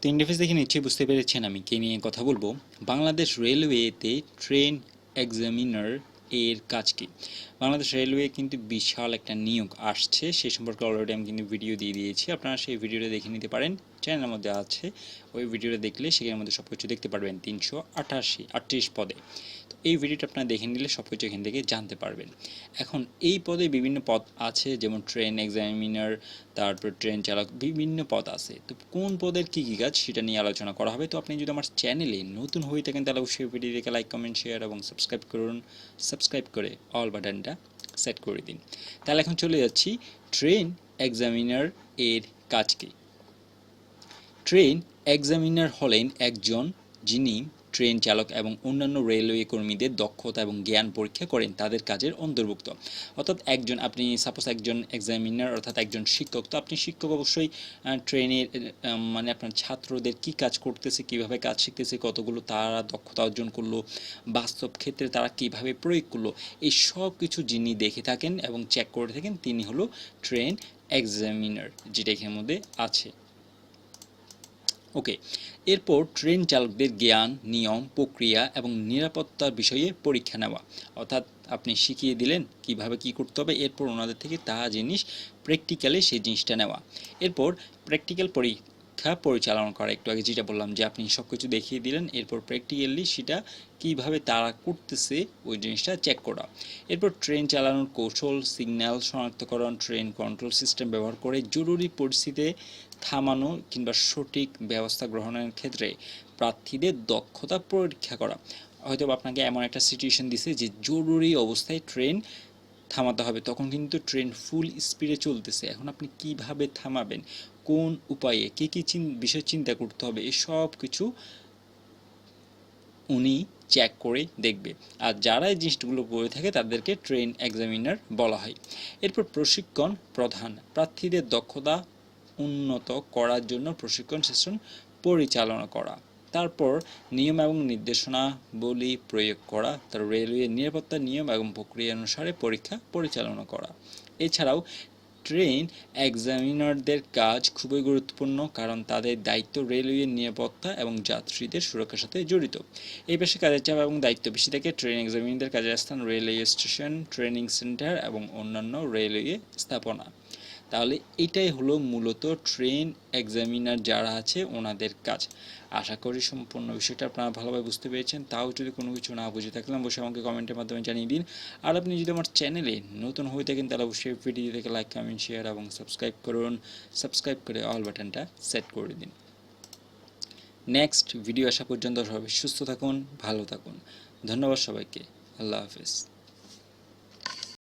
তো ইন্টারফেস দেখে নিচ্ছে, বুঝতে পেরেছেন আমি কে নিয়ে কথা বলব। বাংলাদেশ রেলওয়েতে ট্রেন এক্সামিনার এর কাজ কি? বাংলাদেশ রেলওয়ে কিন্তু বিশাল একটা নিয়োগ আসছে, সে সম্পর্কে অলরেডি আমি কিন্তু ভিডিও দিয়ে দিয়েছি। আপনারা সেই ভিডিওটা দেখে নিতে পারেন। চ্যানেলের মধ্যে আছে, ওই ভিডিওটা দেখলে সেখানের মধ্যে সব কিছু দেখতে পারবেন তিনশো আটাশি আটত্রিশ পদে। এই ভিডিওটা আপনারা দেখে নিলে সব কিছু এখান থেকে জানতে পারবেন। এখন এই পদে বিভিন্ন পদ আছে, যেমন ট্রেন এক্সামিনার তারপর ট্রেন চালক, বিভিন্ন পদ আছে। তো কোন পদের কী কী কাজ সেটা নিয়ে আলোচনা করা হবে। তো আপনি যদি আমার চ্যানেলে নতুন হয়ে থাকেন, তাহলে অবশ্যই ভিডিও দেখে লাইক কমেন্ট শেয়ার এবং সাবস্ক্রাইব করুন। সাবস্ক্রাইব করে অল বাটনটা সেট করে দিন। তাহলে এখন চলে যাচ্ছি ট্রেন এক্সামিনার এর কাজ কি ট্রেন এক্সামিনার হলেন একজন যিনি ট্রেন চালক এবং অন্যান্য রেলওয়ে কর্মীদের দক্ষতা এবং জ্ঞান পরীক্ষা করেন তাদের কাজের অন্তর্ভুক্ত। অর্থাৎ একজন, আপনি সাপোজ একজন এক্সামিনার অর্থাৎ একজন শিক্ষক, তো আপনি শিক্ষক অবশ্যই ট্রেনের মানে আপনার ছাত্রদের কি কাজ করতেছে, কীভাবে কাজ শিখতেছে, কতগুলো তারা দক্ষতা অর্জন করল, বাস্তব ক্ষেত্রে তারা কীভাবে প্রয়োগ করল, এই সব কিছু যিনি দেখে থাকেন এবং চেক করে থাকেন, তিনি হলো ট্রেন এক্সামিনার যেটা এখানের মধ্যে আছে। ওকে এরপর ট্রেন চালকদের জ্ঞান, নিয়ম, প্রক্রিয়া এবং নিরাপত্তার বিষয়ে পরীক্ষা নেওয়া। অর্থাৎ আপনি শিখিয়ে দিলেন কীভাবে কি করতে হবে, এরপর ওনাদের থেকে তা জিনিস প্র্যাকটিক্যালে সেই জিনিসটা নেওয়া। এরপর প্র্যাকটিক্যাল পরীক্ষা পরিচালনা করা। একটু আগে যেটা বললাম যে আপনি সব কিছু দেখিয়ে দিলেন, এরপর প্র্যাকটিক্যালি সেটা কীভাবে তারা করতেছে, ওই জিনিসটা চেক করা। এরপর ট্রেন চালানোর কৌশল সিগন্যাল শনাক্তকরণ ট্রেন কন্ট্রোল সিস্টেম ব্যবহার করে জরুরি পরিস্থিতিতে থামানো কিংবা সঠিক ব্যবস্থা গ্রহণের ক্ষেত্রে প্রার্থীদের দক্ষতা পরীক্ষা করা। হয়তো আপনাকে এমন একটা সিচুয়েশন দিছে যে জরুরি অবস্থায় ট্রেন থামাতে হবে। তখন কিন্তু ট্রেন ফুল স্পিডে চলতেছে। এখন আপনি কীভাবে থামাবেন? কোন উপায়ে? কী কী বিষয় চিন্তা করতে হবে? এই সব কিছু উনি চেক করে দেখবে। আর যারা এই জিনিসগুলো বলে থাকে, তাদেরকে ট্রেন এক্সামিনার বলা হয়। এরপর প্রশিক্ষণ প্রধান। প্রার্থীদের দক্ষতা উন্নত করার জন্য প্রশিক্ষণ সেশন পরিচালনা করা। তারপর নিয়ম এবং নির্দেশনাবলী প্রয়োগ করা, তার রেলওয়ে নিরাপত্তা নিয়ম এবং প্রক্রিয়া অনুসারে পরীক্ষা পরিচালনা করা। এছাড়াও ট্রেন এক্সামিনারদের কাজ খুবই গুরুত্বপূর্ণ কারণ তাদের দায়িত্ব রেলওয়ে নিরাপত্তা এবং যাত্রীদের সুরক্ষার সাথে জড়িত। এই পেশে কাজের চাপ এবং দায়িত্ব বেশি থাকে ট্রেন এক্সামিনারদের কাজের স্থান, রেলওয়ে স্টেশন, ট্রেনিং সেন্টার এবং অন্যান্য রেলওয়ে স্থাপনা। তাহলে এটাই হলো মূলত ট্রেন এক্সামিনার যারা আছে ওনাদের কাজ। আশা করি সম্পূর্ণ বিষয়টা আপনারা ভালোভাবে বুঝতে পেরেছেন। তাও যদি কোনো কিছু না বুঝে থাকলে অবশ্যই আমাকে কমেন্টের মাধ্যমে জানিয়ে দিন। আর আপনি যদি আমার চ্যানেলে নতুন হয়ে থাকেন, তাহলে অবশ্যই ভিডিও থেকে লাইক কমেন্ট শেয়ার এবং সাবস্ক্রাইব করুন। সাবস্ক্রাইব করে অল বাটনটা সেট করে দিন। নেক্সট ভিডিও আসা পর্যন্ত সবাই সুস্থ থাকুন, ভালো থাকুন। ধন্যবাদ সবাইকে। আল্লাহ হাফেজ।